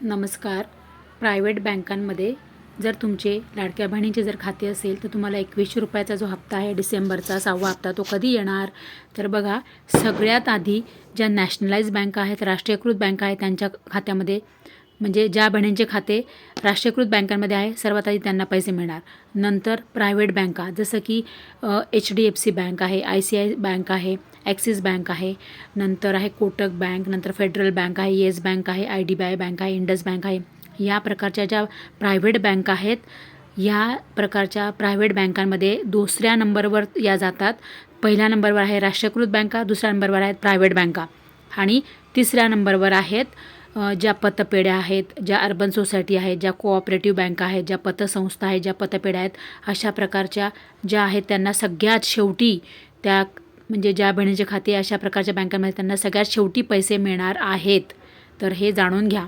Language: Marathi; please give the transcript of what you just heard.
नमस्कार. प्रायव्हेट बँकांमध्ये जर तुमचे लाडक्या बहिणीचे जर खाते असेल तर तुम्हाला एकवीसशे रुपयाचा जो हप्ता आहे डिसेंबरचा सहावा हप्ता तो कधी येणार? तर बघा सगळ्यात आधी ज्या नॅशनलाइज बँका आहेत राष्ट्रीयकृत बँका आहेत त्यांच्या खात्यामध्ये म्हणजे ज्या बहिणींचे खाते राष्ट्रीयकृत बँकांमध्ये आहे सर्वात आधी त्यांना पैसे मिळणार. नंतर प्रायव्हेट बँका जसं की H D F C bank आहे आय सी आय बँक आहे ॲक्सिस बँक आहे नंतर आहे कोटक बँक नंतर फेडरल बँक आहे येस बँक आहे I D B I bank आहे इंडस बँक आहे. या प्रकारच्या ज्या प्रायव्हेट बँक आहेत या प्रकारच्या प्रायव्हेट बँकांमध्ये दुसऱ्या नंबरवर या जातात. पहिल्या नंबरवर आहे राष्ट्रीयकृत बँका दुसऱ्या नंबरवर आहेत प्रायव्हेट बँका. आणि तिसऱ्या नंबरवर आहेत ज्या पतपेढ्या आहेत ज्या अर्बन सोसायटी आहेत ज्या कोऑपरेटिव्ह बँका आहेत ज्या पतसंस्था आहेत ज्या पतपेढ्या आहेत अशा प्रकारच्या ज्या आहेत त्यांना सगळ्यात शेवटी त्या म्हणजे ज्या बहिणीचे खाते अशा प्रकारच्या बँकांमध्ये त्यांना सगळ्यात शेवटी पैसे मिळणार आहेत. तर हे जाणून घ्या.